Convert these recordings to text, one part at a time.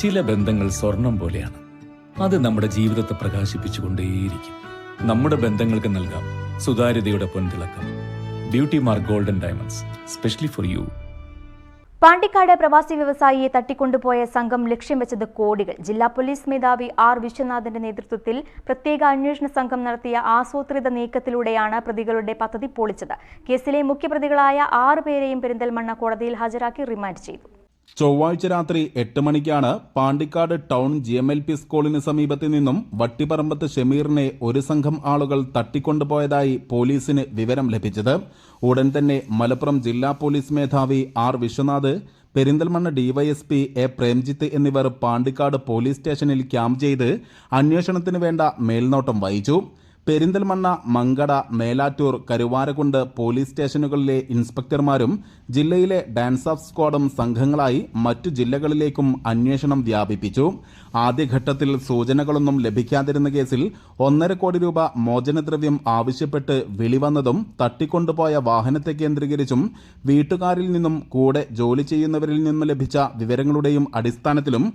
ചില ബന്ധങ്ങൾ സ്വർണം പോലെയാണ്. അത് നമ്മുടെ ജീവിതത്തെ പ്രകാശിപ്പിച്ചുകൊണ്ടേയിരിക്കും. നമ്മുടെ ബന്ധങ്ങൾക്ക് നൽകാം സുതാര്യതയുടെ പൊൻതിളക്കം. Beauty mark golden diamonds specially for you Pandikkad പ്രവാസി വ്യവസായിയെ തട്ടിക്കൊണ്ടുപോയ സംഘം ലക്ഷ്യം വെച്ചത് കോടികൾ. ജില്ലാ പോലീസ് മേധാവി ആർ വിശ്വനാഥന്റെ നേതൃത്വത്തിൽ പ്രത്യേക അന്വേഷണ സംഘം നടത്തിയ ആസൂത്രിത നീക്കത്തിലൂടെയാണ് പ്രതികളുടെ പദ്ധതി പൊളിച്ചത്. കേസിലെ മുഖ്യപ്രതികളായ ആറ് പേരെയും പെരിന്തൽമണ്ണ കോടതിയിൽ ഹാജരാക്കി റിമാൻഡ് ചെയ്തു. ചൊവ്വാഴ്ച രാത്രി എട്ട് മണിക്കാണ് Pandikkad town G M L P സ്കൂളിന് സമീപത്തു നിന്നും വട്ടിപ്പറമ്പത്ത് ഷമീറിനെ ഒരു സംഘം ആളുകൾ തട്ടിക്കൊണ്ടുപോയതായി പോലീസിന് വിവരം ലഭിച്ചത്. ഉടൻ തന്നെ മലപ്പുറം ജില്ലാ പോലീസ് മേധാവി R Vishwanath Perinthalmanna DYSP A Premjith എന്നിവർ പാണ്ടിക്കാട് പോലീസ് സ്റ്റേഷനിൽ ക്യാമ്പ് ചെയ്ത് അന്വേഷണത്തിന് വേണ്ട മേൽനോട്ടം വഹിച്ചു. പെരിന്തൽമണ്ണ മങ്കട മേലാറ്റൂർ കരുവാരക്കുണ്ട് പോലീസ് സ്റ്റേഷനുകളിലെ ഇൻസ്പെക്ടർമാരും ജില്ലയിലെ ഡാൻസ് ഓഫ് സ്ക്വാഡും സംഘങ്ങളായി മറ്റു ജില്ലകളിലേക്കും അന്വേഷണം വ്യാപിപ്പിച്ചു. ആദ്യഘട്ടത്തിൽ സൂചനകളൊന്നും ലഭിക്കാതിരുന്ന കേസിൽ ഒന്നര കോടി രൂപ മോചനദ്രവ്യം ആവശ്യപ്പെട്ട് വിളിവന്നതും തട്ടിക്കൊണ്ടുപോയ വാഹനത്തെ കേന്ദ്രീകരിച്ചും വീട്ടുകാരിൽ നിന്നും കൂടെ ജോലി ചെയ്യുന്നവരിൽ നിന്നും ലഭിച്ച വിവരങ്ങളുടെയും അടിസ്ഥാനത്തിലും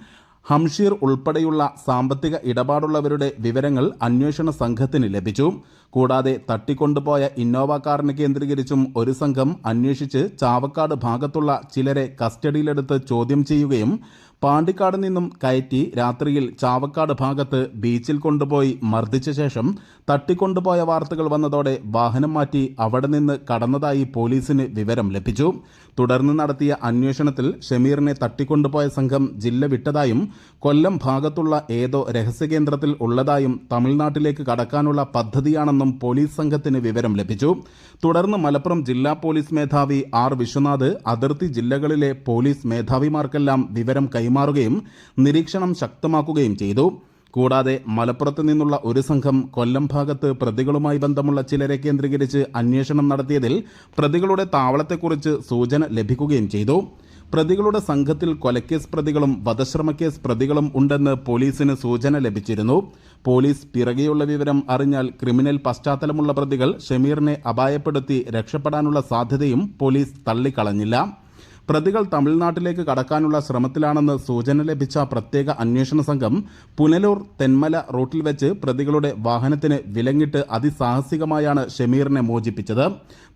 ഹംഷീർ ഉൾപ്പെടെയുള്ള സാമ്പത്തിക ഇടപാടുള്ളവരുടെ വിവരങ്ങൾ അന്വേഷണ സംഘത്തിന് ലഭിച്ചു. കൂടാതെ തട്ടിക്കൊണ്ടുപോയ ഇന്നോവ കാറിന് കേന്ദ്രീകരിച്ചും ഒരു സംഘം അന്വേഷിച്ച് ചാവക്കാട് ഭാഗത്തുള്ള ചിലരെ കസ്റ്റഡിയിലെടുത്ത് ചോദ്യം ചെയ്യുകയും പാണ്ടിക്കാട് നിന്നും കയറ്റി രാത്രിയിൽ ചാവക്കാട് ഭാഗത്ത് ബീച്ചിൽ കൊണ്ടുപോയി മർദ്ദിച്ച ശേഷം തട്ടിക്കൊണ്ടുപോയ വാർത്തകൾ വന്നതോടെ വാഹനം മാറ്റി അവിടെ നിന്ന് കടന്നതായി പോലീസിന് വിവരം ലഭിച്ചു. തുടർന്ന് നടത്തിയ അന്വേഷണത്തിൽ ഷമീറിനെ തട്ടിക്കൊണ്ടുപോയ സംഘം ജില്ല വിട്ടതായും കൊല്ലം ഭാഗത്തുള്ള ഏതോ രഹസ്യകേന്ദ്രത്തിൽ ഉള്ളതായും തമിഴ്നാട്ടിലേക്ക് കടക്കാനുള്ള പദ്ധതിയാണെന്നും പോലീസ് സംഘത്തിന് വിവരം ലഭിച്ചു. തുടർന്ന് മലപ്പുറം ജില്ലാ പോലീസ് മേധാവി ആർ വിശ്വനാഥ് അതിർത്തി ജില്ലകളിലെ പോലീസ് മേധാവിമാർക്കെല്ലാം വിവരം കൈമാറുകയും നിരീക്ഷണം ശക്തമാക്കുകയും ചെയ്തു. കൂടാതെ മലപ്പുറത്ത് നിന്നുള്ള ഒരു സംഘം കൊല്ലം ഭാഗത്ത് പ്രതികളുമായി ബന്ധമുള്ള ചിലരെ കേന്ദ്രീകരിച്ച് അന്വേഷണം നടത്തിയതിൽ പ്രതികളുടെ താവളത്തെക്കുറിച്ച് സൂചന ലഭിക്കുകയും ചെയ്തു. പ്രതികളുടെ സംഘത്തിൽ കൊലക്കേസ് പ്രതികളും വധശ്രമക്കേസ് പ്രതികളും ഉണ്ടെന്ന് പോലീസിന് സൂചന ലഭിച്ചിരുന്നു. പോലീസ് പിറകെയുള്ള വിവരം അറിഞ്ഞാൽ ക്രിമിനൽ പശ്ചാത്തലമുള്ള പ്രതികൾ ഷമീറിനെ അപായപ്പെടുത്തി രക്ഷപ്പെടാനുള്ള സാധ്യതയും പോലീസ് തള്ളിക്കളഞ്ഞില്ല. പ്രതികൾ തമിഴ്നാട്ടിലേക്ക് കടക്കാനുള്ള ശ്രമത്തിലാണെന്ന് സൂചന ലഭിച്ച പ്രത്യേക അന്വേഷണ സംഘം പുനലൂർ തെന്മല റൂട്ടിൽ വെച്ച് പ്രതികളുടെ വാഹനത്തിന് വിലങ്ങിട്ട് അതിസാഹസികമായാണ് ഷമീറിനെ മോചിപ്പിച്ചത്.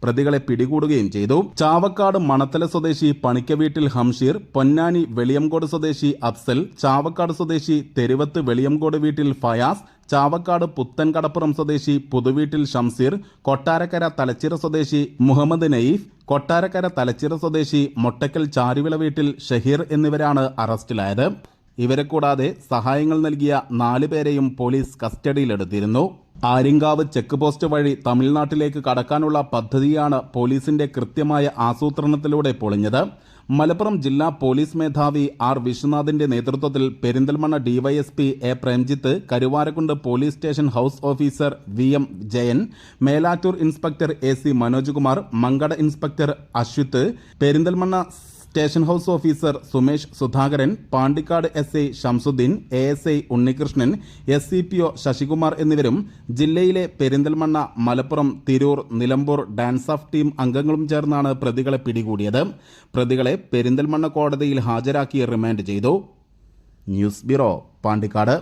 പ്രതികളെ പിടികൂടുകയും ചെയ്തു. ചാവക്കാട് മണത്തല സ്വദേശി പണിക്കവീട്ടിൽ ഹംഷീർ പൊന്നാനി വെളിയംകോട് സ്വദേശി അഫ്സൽ ചാവക്കാട് സ്വദേശി തെരുവത്ത് വെളിയംകോട് വീട്ടിൽ ഫയാസ് ചാവക്കാട് പുത്തൻകടപ്പുറം സ്വദേശി പുതുവീട്ടിൽ ഷംസീർ കൊട്ടാരക്കര തലച്ചിറ സ്വദേശി മുഹമ്മദ് നയീഫ് കൊട്ടാരക്കര തലച്ചിറ സ്വദേശി മൊട്ടക്കൽ ചാരുവിള വീട്ടിൽ ഷഹീർ എന്നിവരാണ് അറസ്റ്റിലായത്. ഇവരെ കൂടാതെ സഹായങ്ങൾ നൽകിയ നാലു പേരെയും പോലീസ് കസ്റ്റഡിയിലെടുത്തിരുന്നു. ആര്യങ്കാവ് ചെക്ക് പോസ്റ്റ് വഴി തമിഴ്നാട്ടിലേക്ക് കടക്കാനുള്ള പദ്ധതിയാണ് പോലീസിന്റെ കൃത്യമായ ആസൂത്രണത്തിലൂടെ പൊളിഞ്ഞത്. മലപ്പുറം ജില്ലാ പോലീസ് മേധാവി ആർ വിശ്വനാഥിന്റെ നേതൃത്വത്തിൽ Perinthalmanna DYSP A Premjith Karuvarakundu police station house officer V M Jayan Melattur inspector A C Manoj Kumar Mankada inspector Ashwith Perinthalmanna station house officer Sumesh Sudhakaran Pandikkad S I Shamsuddin A S I Unnikrishnan S C P O Sasikumar എന്നിവരും ജില്ലയിലെ Perinthalmanna Malappuram Tirur Nilambur DANSAF team അംഗങ്ങളും ചേർന്നാണ് പ്രതികളെ പിടികൂടിയത്. പ്രതികളെ പെരിന്തൽമണ്ണ കോടതിയിൽ ഹാജരാക്കി remand ചെയ്തു. News bureau Pandikkad.